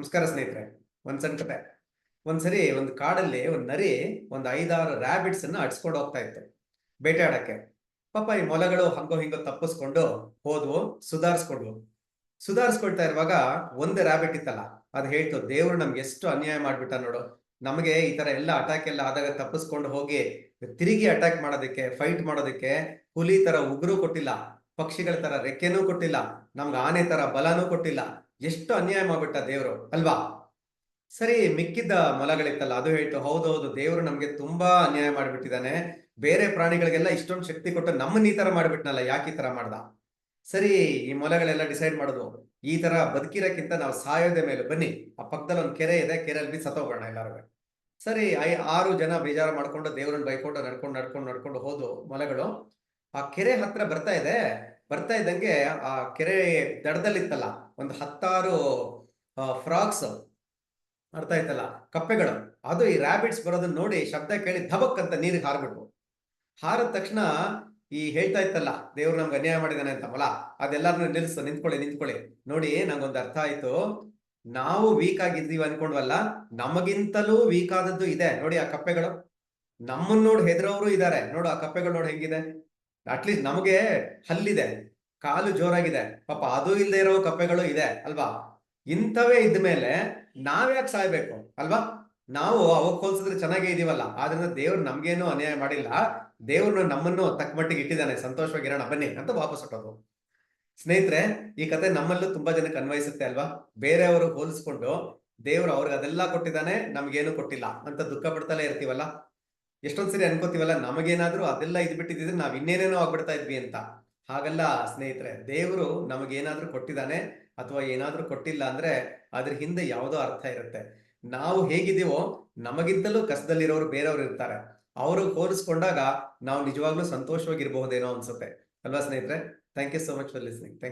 ನಮಸ್ಕಾರ ಸ್ನೇಹಿತರೆ, ಒಂದ್ ಸಣ್ಣ ಕತೆ. ಒಂದ್ಸರಿ ಒಂದು ಕಾಡಲ್ಲಿ ಒಂದ್ ನರಿ ಒಂದ್ ಐದಾರು ರ್ಯಾಬಿಟ್ಸ್ ಅನ್ನ ಅಡ್ಸ್ಕೊಂಡು ಹೋಗ್ತಾ ಇತ್ತು ಬೇಟೆಯಾಡಕ್ಕೆ ಪಾಪ ಈ ಮೊಲಗಳು ಹಂಗೋ ಹಿಂಗೋ ತಪ್ಪಿಸ್ಕೊಂಡು ಹೋದ್ವು, ಸುಧಾರಿಸ್ಕೊಂಡ್ವು. ಸುಧಾರಿಸ್ಕೊಳ್ತಾ ಇರುವಾಗ ಒಂದು ರ್ಯಾಬಿಟ್ ಇತ್ತಲ್ಲ, ಅದು ಹೇಳ್ತು, ದೇವ್ರು ನಮ್ಗೆ ಎಷ್ಟು ಅನ್ಯಾಯ ಮಾಡ್ಬಿಟ್ಟ ನೋಡು. ನಮಗೆ ಈ ತರ ಎಲ್ಲ ಅಟ್ಯಾಕ್ ಎಲ್ಲ ಆದಾಗ ತಪ್ಪಿಸ್ಕೊಂಡು ಹೋಗಿ, ತಿರುಗಿ ಅಟ್ಯಾಕ್ ಮಾಡೋದಕ್ಕೆ ಫೈಟ್ ಮಾಡೋದಕ್ಕೆ, ಹುಲಿ ತರ ಉಗುರು ಕೊಟ್ಟಿಲ್ಲ. ಪಕ್ಷಿಗಳ ತರ ರೆಕ್ಕೆನೂ ಕೊಟ್ಟಿಲ್ಲ, ನಮ್ಗೆ ಆನೆ ತರ ಬಲನೂ ಕೊಟ್ಟಿಲ್ಲ. ಎಷ್ಟು ಅನ್ಯಾಯ ಮಾಡ್ಬಿಟ್ಟ ದೇವರು, ಅಲ್ವಾ? ಸರಿ, ಮಿಕ್ಕಿದ್ದ ಮೊಲಗಳಿತ್ತಲ್ಲ, ಅದು ಹೇಳ್ತು ಹೌದೌದು ದೇವರು ನಮ್ಗೆ ತುಂಬಾ ಅನ್ಯಾಯ ಮಾಡ್ಬಿಟ್ಟಿದ್ದಾನೆ. ಬೇರೆ ಪ್ರಾಣಿಗಳಿಗೆಲ್ಲ ಇಷ್ಟೊಂದು ಶಕ್ತಿ ಕೊಟ್ಟು ನಮ್ಮನ್ನ ಈ ತರ ಮಾಡ್ಬಿಟ್ನಲ್ಲ, ಯಾಕೆ ಈ ತರ ಮಾಡ್ದ? ಸರಿ, ಈ ಮೊಲಗಳೆಲ್ಲ ಡಿಸೈಡ್ ಮಾಡೋದು. ಈ ತರ ಬದುಕಿರಕ್ಕಿಂತ ನಾವು ಸಾಯೋದೇ ಮೇಲೆ. ಬನ್ನಿ, ಆ ಪಕ್ಕದಲ್ಲಿ ಒಂದು ಕೆರೆ ಇದೆ, ಕೆರೆಯಲ್ಲಿ ಬಿದ್ದು ಸತ್ತೋಗೋಣ ಎಲ್ಲರೂ ಸರಿ, ಐ ಆರು ಜನ ಬೇಜಾರು ಮಾಡ್ಕೊಂಡು ದೇವ್ರನ್ನ ಬೈಕೊಂಡು ನಡ್ಕೊಂಡು ನಡ್ಕೊಂಡು ನಡ್ಕೊಂಡು ಹೋದು ಮೊಲಗಳು. ಆ ಕೆರೆ ಹತ್ರ ಬರ್ತಾ ಇದೆ. ಬರ್ತಾ ಇದ್ದಂಗೆ ಆ ಕೆರೆ ದಡದಲ್ಲಿತ್ತಲ್ಲ, ಒಂದು ಹತ್ತಾರು ಫ್ರಾಕ್ಸ್ ಅರ್ಥ ಆಯ್ತಲ್ಲ ಕಪ್ಪೆಗಳು. ಅದು ಈ ರ್ಯಾಬಿಟ್ಸ್ ಬರೋದನ್ನ ನೋಡಿ ಶಬ್ದ ಕೇಳಿ ಧಬಕ್ ಅಂತ ನೀರಿಗೆ ಹಾರ್ಬಿಟ್ವು. ಹಾರಿದ ತಕ್ಷಣ ಈ ಹೇಳ್ತಾ ಇತ್ತಲ್ಲ, ದೇವ್ರು ನಮ್ಗೆ ಅನ್ಯಾಯ ಮಾಡಿದಾನೆ ಅಂತ ಮಲ ಅದೆಲ್ಲರನ್ನ ನಿಲ್ಸು, ನಿಂತ್ಕೊಳ್ಳಿ ನಿಂತ್ಕೊಳ್ಳಿ. ನೋಡಿ ನಂಗೊಂದು ಅರ್ಥ ಆಯ್ತು. ನಾವು ವೀಕ್ ಆಗಿದ್ದೀವಿ ಅನ್ಕೊಂಡ್ವಲ್ಲ, ನಮಗಿಂತಲೂ ವೀಕ್ ಆದದ್ದು ಇದೆ. ನೋಡಿ ಆ ಕಪ್ಪೆಗಳು. ನಮ್ಮನ್ನ ನೋಡಿ ಹೆದರೋರು ಇದ್ದಾರೆ ನೋಡು ಆ ಕಪ್ಪೆಗಳು ನೋಡಿ ಹೆಂಗಿದೆ. ಅಟ್ಲೀಸ್ಟ್ ನಮಗೆ ಹಲ್ಲಿದೆ, ಕಾಲು ಜೋರಾಗಿದೆ. ಪಾಪ ಅದು ಇಲ್ಲದೆ ಇರೋ ಕಪ್ಪೆಗಳು ಇದೆ, ಅಲ್ವಾ? ಇಂಥವೇ ಇದ್ದ ಮೇಲೆ ನಾವ್ಯಾಕೆ ಸಾಯ್ಬೇಕು, ಅಲ್ವಾ? ನಾವು ಅವಾಗ ಹೋಲ್ಸಿದ್ರೆ ಚೆನ್ನಾಗೇ ಇದೀವಲ್ಲ. ಆದ್ರಿಂದ ದೇವ್ರು ನಮ್ಗೇನು ಅನ್ಯಾಯ ಮಾಡಿಲ್ಲ. ದೇವ್ರನ್ನ ನಮ್ಮನ್ನು ತಕ್ಕ ಮಟ್ಟಿಗೆ ಇಟ್ಟಿದ್ದಾನೆ. ಸಂತೋಷವಾಗಿರೋಣ. ಬನ್ನಿ ಅಂತ ವಾಪಸ್ ಹೊಟ್ಟೋದು ಸ್ನೇಹಿತರೆ, ಈ ಕತೆ ನಮ್ಮಲ್ಲೂ ತುಂಬಾ ಜನಕ್ಕೆ ಅನ್ವಯಿಸುತ್ತೆ, ಅಲ್ವಾ? ಬೇರೆಯವರು ಹೋಲಿಸ್ಕೊಂಡು ದೇವ್ರು ಅವ್ರಿಗೆ ಅದೆಲ್ಲ ಕೊಟ್ಟಿದ್ದಾನೆ, ನಮ್ಗೇನು ಕೊಟ್ಟಿಲ್ಲ ಅಂತ ದುಃಖ ಪಡ್ತಲೇ ಇರ್ತೀವಲ್ಲ? ಎಷ್ಟೊಂದ್ ಸರಿ ಅನ್ಕೋತೀವಲ್ಲ, ನಮಗೇನಾದ್ರೂ ಅದೆಲ್ಲ ಇದು ಬಿಟ್ಟಿದ್ರೆ ನಾವ್ ಇನ್ನೇನೇನೋ ಆಗ್ಬಿಡ್ತಾ ಇದ್ವಿ ಅಂತ. ಹಾಗಲ್ಲ ಸ್ನೇಹಿತರೆ, ದೇವರು ನಮಗೇನಾದ್ರೂ ಕೊಟ್ಟಿದ್ದಾನೆ ಅಥವಾ ಏನಾದ್ರೂ ಕೊಟ್ಟಿಲ್ಲ ಅಂದ್ರೆ ಅದ್ರ ಹಿಂದೆ ಯಾವುದೋ ಅರ್ಥ ಇರುತ್ತೆ. ನಾವು ಹೇಗಿದ್ದೀವೋ ನಮಗಿಂತಲೂ ಕಸದಲ್ಲಿರೋರು ಬೇರೆಯವ್ರು ಇರ್ತಾರೆ. ಅವರು ಹೋಲಿಸ್ಕೊಂಡಾಗ ನಾವು ನಿಜವಾಗ್ಲೂ ಸಂತೋಷವಾಗಿರ್ಬಹುದೇನೋ ಅನ್ಸುತ್ತೆ. ಅಲ್ವಾ ಸ್ನೇಹಿತರೆ? Thank you so much for listening thank